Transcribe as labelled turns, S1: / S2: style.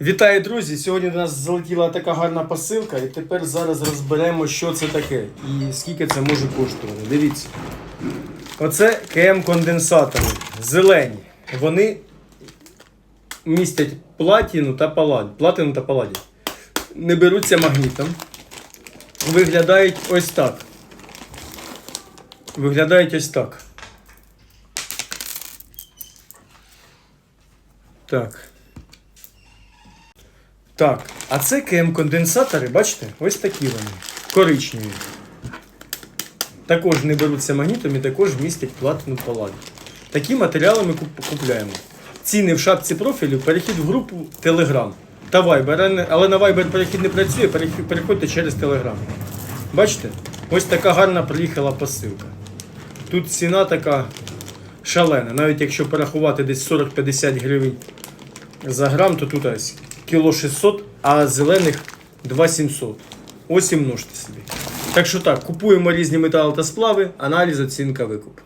S1: Вітаю, друзі! Сьогодні до нас залетіла така гарна посилка, і тепер зараз розберемо, що це таке і скільки це може коштувати. Дивіться. Оце КМ-конденсатори. Зелені. Вони містять платіну та паладь. Платину та паладі. Не беруться магнітом. Виглядають ось так. Виглядають ось так. Так. Так, а це КМ-конденсатори, бачите? Ось такі вони. Коричневі. Також не беруться магнітом і також містять платину паладі. Такі матеріали ми куп- купляємо. Ціни в шапці профілю, перехід в групу Telegram та Viber. Але на Viber перехід не працює, переходьте через Telegram. Бачите? Ось така гарна приїхала посилка. Тут ціна така шалена. Навіть якщо порахувати десь 40-50 гривень за грам, то тут ось кіло 600, а зелених 2700. Ось і множте собі. Так що так, купуємо різні метали та сплави, аналіз, оцінка, викуп.